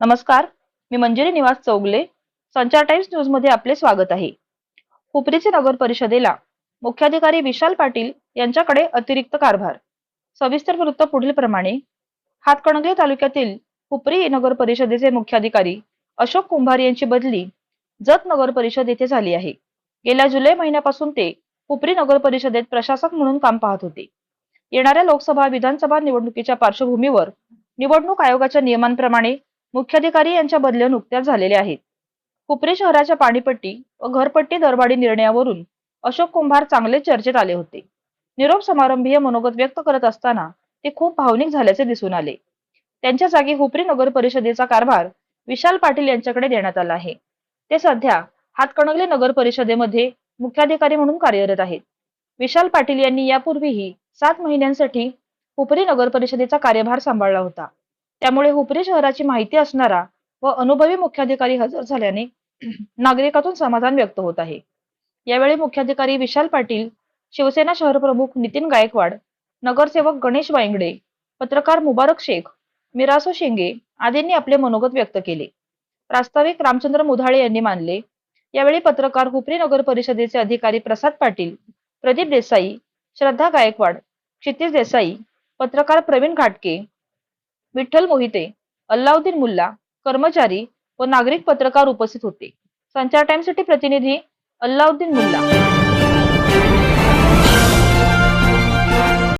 नमस्कार मी मंजिरी निवास चौगले संचार टाइम्स न्यूजमध्ये आपले स्वागत आहे. हुपरीचे नगर परिषदेला मुख्याधिकारी विशाल पाटील यांच्याकडे अतिरिक्त कारभार. सविस्तर वृत्त पुढील प्रमाणे. हातकणंगले तालुक्यातील हुपरी नगर परिषदेचे मुख्याधिकारी अशोक कुंभार यांची बदली जत नगर परिषद येथे झाली आहे. गेल्या जुलै महिन्यापासून ते हुपरी नगर परिषदेत प्रशासक म्हणून काम पाहत होते. येणाऱ्या लोकसभा विधानसभा निवडणुकीच्या पार्श्वभूमीवर निवडणूक आयोगाच्या नियमांप्रमाणे मुख्याधिकारी यांच्या बदल्या नुकत्याच झालेल्या आहेत. हुपरी शहराच्या पाणीपट्टी व घरपट्टी दरवाढी निर्णयावरून अशोक कुंभार चांगले चर्चेत आले होते. निरोप समारंभीय मनोगत व्यक्त करत असताना ते खूप भावनिक झाल्याचे दिसून आले. त्यांच्या जागी हुपरी नगर परिषदेचा कारभार विशाल पाटील यांच्याकडे देण्यात आला आहे. ते सध्या हातकणंगले नगर परिषदेमध्ये मुख्याधिकारी म्हणून कार्यरत आहेत. विशाल पाटील यांनी यापूर्वीही सात महिन्यांसाठी हुपरी नगर परिषदेचा कार्यभार सांभाळला होता. त्यामुळे हुपरी शहराची माहिती असणारा व अनुभवी मुख्याधिकारी हजर झाल्याने नागरिकातून समाधान व्यक्त होत आहे. यावेळी मुख्याधिकारी विशाल पाटील शिवसेना शहर प्रमुख नितीन गायकवाड नगरसेवक गणेश वायंगडे पत्रकार मुबारक शेख मिरासो शेंगे आदींनी आपले मनोगत व्यक्त केले. प्रास्ताविक रामचंद्र मुधाळे यांनी मानले यावेळी पत्रकार हुपरी नगर परिषदेचे अधिकारी प्रसाद पाटील प्रदीप देसाई श्रद्धा गायकवाड क्षितिज देसाई पत्रकार प्रवीण घाटके विठ्ठल मोहिते अल्लाउद्दीन मुल्ला कर्मचारी व नागरिक पत्रकार उपस्थित होते. संचार टाइम्ससाठी प्रतिनिधी अल्लाउद्दीन मुल्ला.